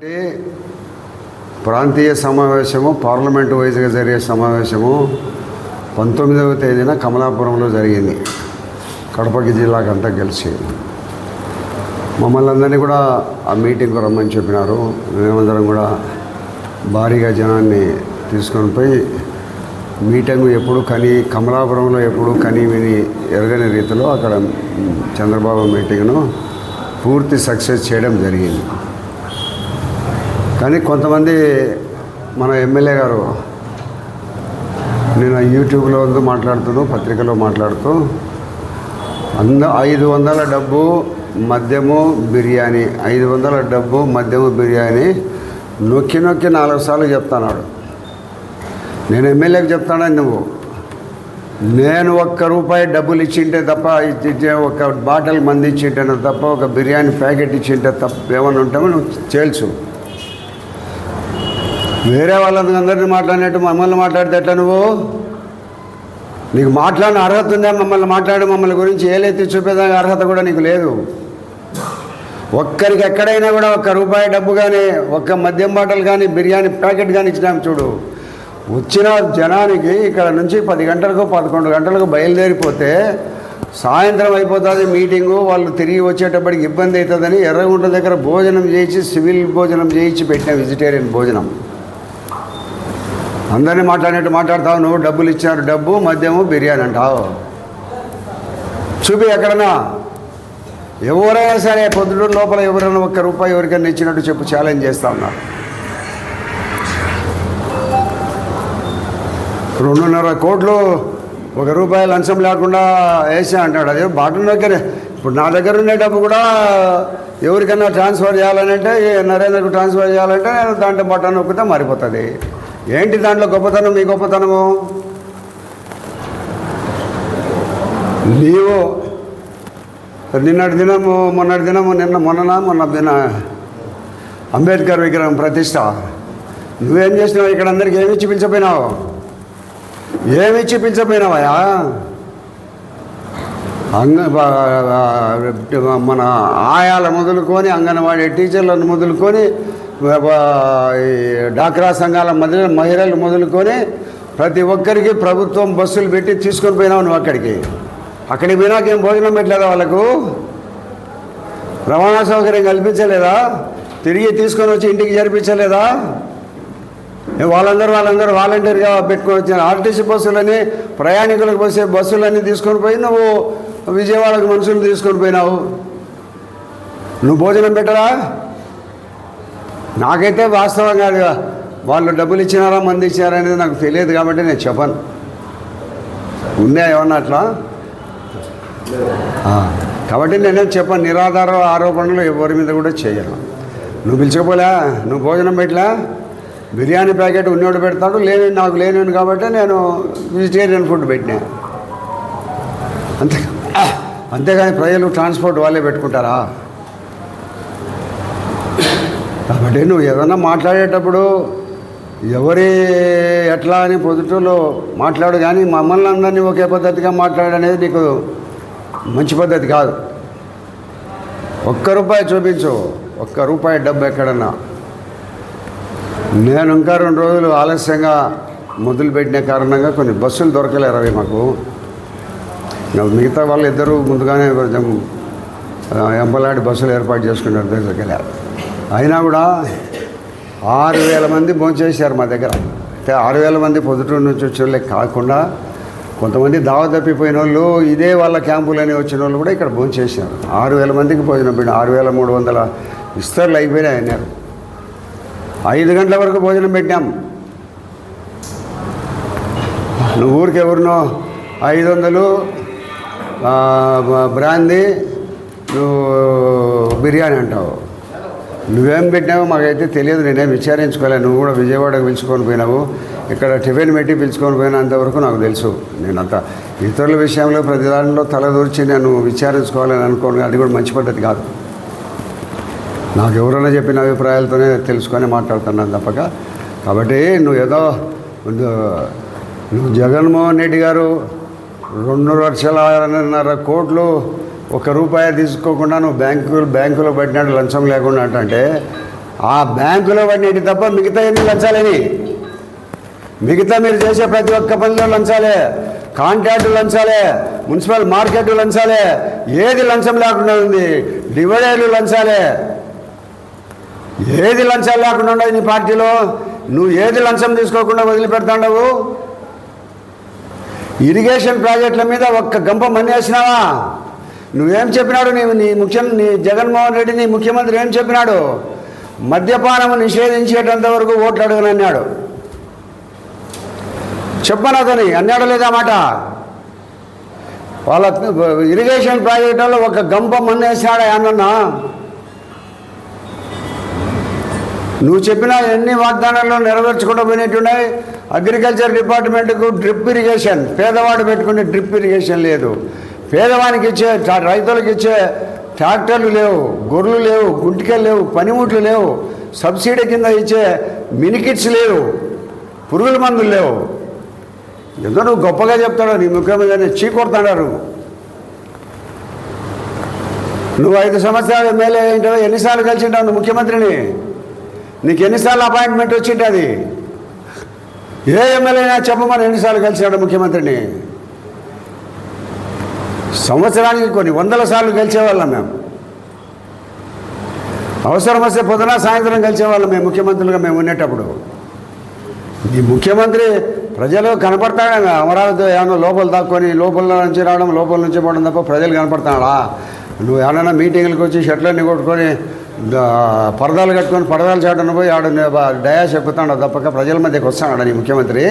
అంటే ప్రాంతీయ సమావేశము పార్లమెంట్ వైజ్గా జరిగే సమావేశము పంతొమ్మిదవ తేదీన కమలాపురంలో జరిగింది. కడపకి జిల్లాకు అంతా కలిసి మమ్మల్ని అందరినీ కూడా ఆ మీటింగ్కు రమ్మని చెప్పినారు. మేమందరం కూడా భారీగా జనాన్ని తీసుకొని పోయి మీటింగ్ ఎప్పుడు కని కమలాపురంలో ఎప్పుడు కని విని ఎరగని రీతిలో అక్కడ చంద్రబాబు మీటింగ్ను పూర్తి సక్సెస్ చేయడం జరిగింది. కానీ కొంతమంది మన ఎమ్మెల్యే గారు నేను యూట్యూబ్లో వద్దు మాట్లాడుతూ పత్రికలో మాట్లాడుతూ అంద ఐదు వందల డబ్బు మద్యము బిర్యానీ ఐదు వందల డబ్బు మద్యము బిర్యానీ నొక్కి నొక్కి నాలుగు సార్లు చెప్తున్నాడు. నేను ఎమ్మెల్యేకి చెప్తానని నువ్వు? నేను ఒక్క రూపాయి డబ్బులు ఇచ్చింటే తప్ప ఒక బాటిల్ మంది ఇచ్చింటేనే తప్ప ఒక బిర్యానీ ప్యాకెట్ ఇచ్చింటే తప్ప ఏమైనా ఉంటామో నువ్వు తేల్చు వేరే వాళ్ళని అందరినీ మాట్లాడినట్టు మమ్మల్ని మాట్లాడితే ఎట్లా నువ్వు? నీకు మాట్లాడిన అర్హత ఉందా? మమ్మల్ని మాట్లాడి మమ్మల్ని గురించి ఏలైతే చూపేదానికి అర్హత కూడా నీకు లేదు. ఒక్కరికి ఎక్కడైనా కూడా ఒక్క రూపాయి డబ్బు కానీ ఒక్క మద్యం బాటలు కానీ బిర్యానీ ప్యాకెట్ కానీ ఇచ్చినాం చూడు. వచ్చిన జనానికి ఇక్కడ నుంచి పది గంటలకు పదకొండు గంటలకు బయలుదేరిపోతే సాయంత్రం అయిపోతుంది మీటింగు వాళ్ళు తిరిగి వచ్చేటప్పటికి ఇబ్బంది అవుతుందని ఎర్రగుంట దగ్గర భోజనం చేయించి సివిల్ భోజనం చేయించి పెట్టిన వెజిటేరియన్ భోజనం. అందరినీ మాట్లాడినట్టు మాట్లాడతావు నువ్వు డబ్బులు ఇచ్చారు డబ్బు మద్యము బిర్యానీ అంటావు. చూపి ఎక్కడన్నా. ఎవరైనా సరే పొద్దుడు లోపల ఎవరైనా ఒక్క రూపాయి ఎవరికైనా ఇచ్చినట్టు చెప్పు ఛాలెంజ్ చేస్తా ఉన్నా. రెండున్నర కోట్లు ఒక రూపాయి లంచం లేకుండా వేసా అంటాడు. అదే బాటం దగ్గర. ఇప్పుడు నా దగ్గర ఉండే డబ్బు కూడా ఎవరికైనా ట్రాన్స్ఫర్ చేయాలని అంటే నరేంద్రకు ట్రాన్స్ఫర్ చేయాలంటే నేను దాంట్లో బటన్ నొక్కితే మారిపోతుంది. ఏంటి దాంట్లో గొప్పతనం మీ గొప్పతనము? నీవు నిన్నటి దినము మొన్నటి దినము నిన్న మొన్న మొన్న దిన అంబేద్కర్ విగ్రహం ప్రతిష్ట. నువ్వేం చేసినావు? ఇక్కడ అందరికి ఏమిచ్చి పిలిచిపోయినావు? ఏమిచ్చి పిలిచిపోయినావయా అంగ మన ఆయాల మొదలుకొని అంగన్వాడీ టీచర్లను మొదలుకొని డాక్రా సంఘాల మధ్య మహిళలు మొదలుకొని ప్రతి ఒక్కరికి ప్రభుత్వం బస్సులు పెట్టి తీసుకొని పోయినావు నువ్వు అక్కడికి. అక్కడికి పోయినాక ఏం భోజనం పెట్టలేదా వాళ్ళకు? రవాణా సౌకర్యం కల్పించలేదా? తిరిగి తీసుకొని వచ్చి ఇంటికి జరిపించలేదా? వాళ్ళందరూ వాళ్ళందరూ వాలంటీర్గా పెట్టుకొని వచ్చిన ఆర్టీసీ బస్సులని ప్రయాణికులకు పోసే బస్సులన్నీ తీసుకొని పోయి నువ్వు విజయవాడకు మనుషులు తీసుకొని పోయినావు. నువ్వు భోజనం పెట్టరా? నాకైతే వాస్తవం కాదు వాళ్ళు డబ్బులు ఇచ్చినారా మంది ఇచ్చారా అనేది నాకు తెలియదు కాబట్టి నేను చెప్పను. ఉందా ఏమన్నా అట్లా? కాబట్టి నేనేం చెప్పను. నిరాధార ఆరోపణలు ఎవరి మీద కూడా చేయను. నువ్వు పిలుచుకోపోలే నువ్వు భోజనం పెట్టలే బిర్యానీ ప్యాకెట్ ఉన్నోడు పెడతాడు లేని నాకు లేని కాబట్టి నేను వెజిటేరియన్ ఫుడ్ పెట్టినా. అంతే అంతేగాని ప్రజలు ట్రాన్స్పోర్ట్ వాళ్ళే పెట్టుకుంటారా? కాబట్టి నువ్వు ఏదన్నా మాట్లాడేటప్పుడు ఎవరి ఎట్లా అని పొద్దుటలో మాట్లాడు కానీ మమ్మల్ని అందరినీ ఒకే పద్ధతిగా మాట్లాడనేది నీకు మంచి పద్ధతి కాదు. ఒక్క రూపాయి చూపించు. ఒక్క రూపాయి డబ్బు ఎక్కడన్నా. నేను ఇంకా రెండు రోజులు ఆలస్యంగా మొదలుపెట్టిన కారణంగా కొన్ని బస్సులు దొరకలేరు అవి మాకు. మిగతా వాళ్ళు ఇద్దరు ముందుగానే కొంచెం ఎంపలాంటి బస్సులు ఏర్పాటు చేసుకున్నారు. దగ్గరికి అయినా కూడా ఆరు వేల మంది భోంచేశారు మా దగ్గర. అంటే ఆరు వేల మంది పొద్దుటూరు నుంచి వచ్చిన వాళ్ళకి కాకుండా కొంతమంది దావ తప్పిపోయిన వాళ్ళు ఇదే వాళ్ళ క్యాంపులని వచ్చిన వాళ్ళు కూడా ఇక్కడ భోంచేశారు. ఆరు వేల మందికి భోజనం పెట్టిన ఆరు వేల మూడు వందల ఇస్తర్లు అయిపోయినాయి అన్నారు. ఐదు గంటల వరకు భోజనం పెట్టాం నువ్వు ఊరికి ఎవరినో ఐదు వందలు బ్రాందీ నువ్వు బిర్యానీ అంటావు. నువ్వేం పెట్టినావో మాకైతే తెలియదు నేనేం విచారించుకోలే. నువ్వు కూడా విజయవాడకు పిలుచుకొని పోయినావు. ఇక్కడ టిఫిన్ పెట్టి పిలుచుకొని పోయినంతవరకు నాకు తెలుసు. నేనంత ఇతరుల విషయంలో ప్రతి దాంట్లో తలదూర్చి నేను విచారించుకోవాలని అనుకోను అది కూడా మంచి పద్ధతి కాదు. నాకు ఎవరైనా చెప్పిన అభిప్రాయాలతోనే తెలుసుకొని మాట్లాడుతున్నాను తప్పక. కాబట్టి నువ్వు ఏదో నువ్వు నువ్వు జగన్మోహన్ రెడ్డి గారు రెండు లక్షలన్నర కోట్లు ఒక రూపాయి తీసుకోకుండా నువ్వు బ్యాంకు బ్యాంకులో పెట్టినట్టు లంచం లేకుండా అంటే ఆ బ్యాంకులో పడినట్టు తప్ప మిగతా ఎన్ని లంచాలని మిగతా మీరు చేసే ప్రతి ఒక్క పనిలో లంచాలే. కాంట్రాక్టు లంచాలే మున్సిపల్ మార్కెట్ లంచాలే ఏది లంచం లేకుండా ఉంది? డివైడర్లు లంచాలే. ఏది లంచాలు లేకుండా ఉండదు నీ పార్టీలో? నువ్వు ఏది లంచం తీసుకోకుండా వదిలిపెడతాండవు? ఇరిగేషన్ ప్రాజెక్టుల మీద ఒక్క గంప మన్నేసినావా? నువ్వేం చెప్పినాడు నీవు నీ ముఖ్యం నీ జగన్మోహన్ రెడ్డి నీ ముఖ్యమంత్రి ఏం చెప్పినాడు? మద్యపానం నిషేధించేటంత వరకు ఓట్లు అడగనన్నాడు చెప్పను అతని అన్నాడు లేదా మాట? వాళ్ళ ఇరిగేషన్ ప్రాజెక్టులో ఒక గంప మన్నేసినాడా అన్నన్నా నువ్వు చెప్పిన ఎన్ని వాగ్దానాల్లో నెరవేర్చకుండా పోయినట్టున్నాయి? అగ్రికల్చర్ డిపార్ట్మెంట్కు డ్రిప్ ఇరిగేషన్ పేదవాడు పెట్టుకునే డ్రిప్ ఇరిగేషన్ లేదు. పేదవానికి ఇచ్చే రైతులకు ఇచ్చే ట్రాక్టర్లు లేవు గొర్రెలు లేవు గుంటికలు లేవు పనిముట్లు లేవు సబ్సిడీ కింద ఇచ్చే మినికిట్స్ లేవు పురుగుల మందులు లేవు. ఎందుకు నువ్వు గొప్పగా చెప్తాడు నీ ముఖ్యమంత్రి చీకొడతాడారు నువ్వు. ఐదు సంవత్సరాలు ఎమ్మెల్యే ఏంటో ఎన్నిసార్లు కలిసింటావు నువ్వు ముఖ్యమంత్రిని? నీకు ఎన్నిసార్లు అపాయింట్మెంట్ వచ్చింటుంది? ఏ ఎమ్మెల్యేనా అయినా చెప్పమని ఎన్నిసార్లు కలిసినాడు ముఖ్యమంత్రిని? సంవత్సరానికి కొన్ని వందల సార్లు గెలిచేవాళ్ళం మేము. అవసరం వస్తే పొద్దున సాయంత్రం కలిసేవాళ్ళం మేము ముఖ్యమంత్రులుగా మేము ఉండేటప్పుడు. ఈ ముఖ్యమంత్రి ప్రజలు కనపడతాడు? అమరావతి ఏమన్నా లోపల దాక్కొని లోపల నుంచి రావడం లోపల నుంచి పోవడం తప్ప ప్రజలు కనపడతాడా? నువ్వు ఏమైనా మీటింగ్లకు వచ్చి షర్ట్లన్నీ కొట్టుకొని పరదాలు కట్టుకొని పరదాలు చాటున పోయి ఆడ డయాస్ ఎక్కుతాడు తప్పక? ప్రజల మధ్యకి వస్తాడు నీ ముఖ్యమంత్రి?